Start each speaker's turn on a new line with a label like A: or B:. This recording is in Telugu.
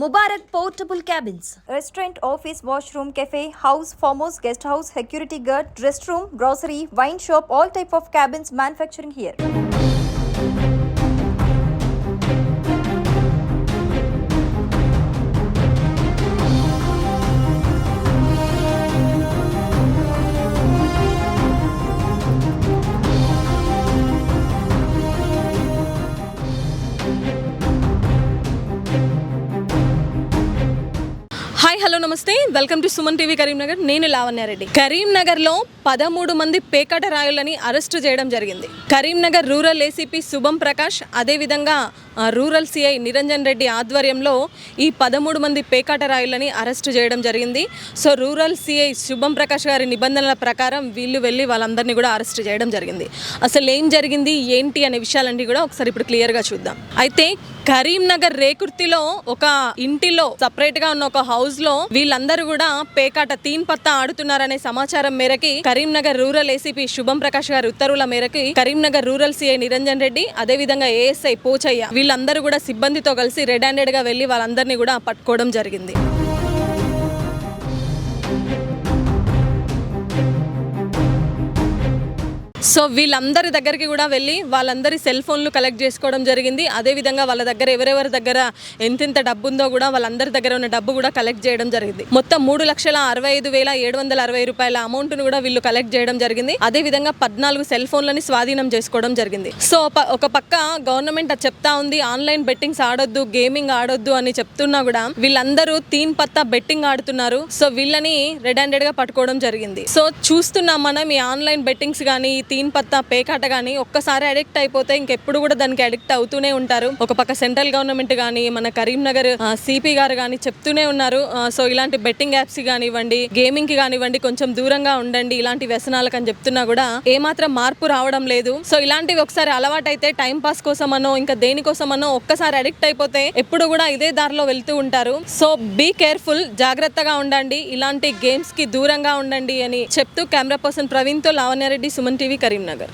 A: Mubarak portable cabins, restaurant, office, washroom, cafe, house, farmhouse, guest house, security guard, restroom, grocery, wine shop, all type of cabins manufacturing here.
B: Hello నమస్తే welcome to Suman TV Karimnagar నేను లావణ్యారెడ్డి కరీంనగర్లో పదమూడు మంది పేకాట రాయులని అరెస్టు చేయడం జరిగింది కరీంనగర్ రూరల్ ఏసీపీ శుభం ప్రకాష్ అదేవిధంగా రూరల్ సిఐ నిరంజన్ రెడ్డి ఆధ్వర్యంలో ఈ పదమూడు మంది పేకాట రాయులని అరెస్టు చేయడం జరిగింది సో రూరల్ సిఐ శుభం ప్రకాష్ గారి నిబంధనల ప్రకారం వీళ్ళు వెళ్ళి వాళ్ళందరినీ కూడా అరెస్ట్ చేయడం జరిగింది అసలు ఏం జరిగింది ఏంటి అనే విషయాలన్నీ కూడా ఒకసారి ఇప్పుడు క్లియర్గా చూద్దాం అయితే కరీంనగర్ రేకుర్తిలో ఒక ఇంటిలో సపరేట్గా ఉన్న ఒక హౌస్లో సమయంలో వీళ్ళందరూ కూడా పేకాట తీన్ పత్తా ఆడుతున్నారనే సమాచారం మేరకి కరీంనగర్ రూరల్ ఏసీపీ శుభం ప్రకాష్ గారి ఉత్తర్వుల మేరకి కరీంనగర్ రూరల్ సిఐ నిరంజన్ రెడ్డి అదేవిధంగా ఏఎస్ఐ పోచయ్య వీళ్ళందరూ కూడా సిబ్బందితో కలిసి రెడ్ హ్యాండెడ్ గా వెళ్లి వాళ్ళందరినీ కూడా పట్టుకోవడం జరిగింది సో వీళ్ళందరి దగ్గరికి కూడా వెళ్ళి వాళ్ళందరి సెల్ ఫోన్లు కలెక్ట్ చేసుకోవడం జరిగింది అదేవిధంగా వాళ్ళ దగ్గర ఎవరెవరి దగ్గర ఎంతెంత డబ్బు ఉందో కూడా వాళ్ళందరి దగ్గర ఉన్న డబ్బు కూడా కలెక్ట్ చేయడం జరిగింది మొత్తం మూడు లక్షల అరవై ఐదు వేల ఏడు వందల అరవై రూపాయల అమౌంట్ను కూడా వీళ్ళు కలెక్ట్ చేయడం జరిగింది అదేవిధంగా పద్నాలుగు సెల్ ఫోన్లని స్వాధీనం చేసుకోవడం జరిగింది సో ఒక పక్క గవర్నమెంట్ అది చెప్తా ఉంది ఆన్లైన్ బెట్టింగ్స్ ఆడొద్దు గేమింగ్ ఆడొద్దు అని చెప్తున్నా కూడా వీళ్ళందరూ తీన్ పత్తా బెట్టింగ్ ఆడుతున్నారు సో వీళ్ళని రెడ్ హ్యాండెడ్గా పట్టుకోవడం జరిగింది సో చూస్తున్నాం మనం ఈ ఆన్లైన్ బెట్టింగ్స్ కానీ ఈ తీన్ పత్తా పేకాట కానీ ఒక్కసారి అడిక్ట్ అయిపోతే ఇంకెప్పుడు కూడా దానికి అడిక్ట్ అవుతూనే ఉంటారు ఒక పక్క సెంట్రల్ గవర్నమెంట్ కానీ మన కరీంనగర్ సిపి గారు కానీ చెప్తూనే ఉన్నారు సో ఇలాంటి బెట్టింగ్ యాప్స్ కానివ్వండి గేమింగ్ కి కానివ్వండి కొంచెం దూరంగా ఉండండి ఇలాంటి వ్యసనాలకు అని చెప్తున్నా కూడా ఏమాత్రం మార్పు రావడం లేదు సో ఇలాంటివి ఒకసారి అలవాటైతే టైం పాస్ కోసమనో ఇంకా దేనికోసమనో ఒక్కసారి అడిక్ట్ అయిపోతే ఎప్పుడు కూడా ఇదే దారిలో వెళ్తూ ఉంటారు సో బీ కేర్ఫుల్ జాగ్రత్తగా ఉండండి ఇలాంటి గేమ్స్ కి దూరంగా ఉండండి అని చెప్తూ కెమెరా పర్సన్ ప్రవీణ్ తో లావణ్యారెడ్డి సుమన్ టీవీ કરીમનગર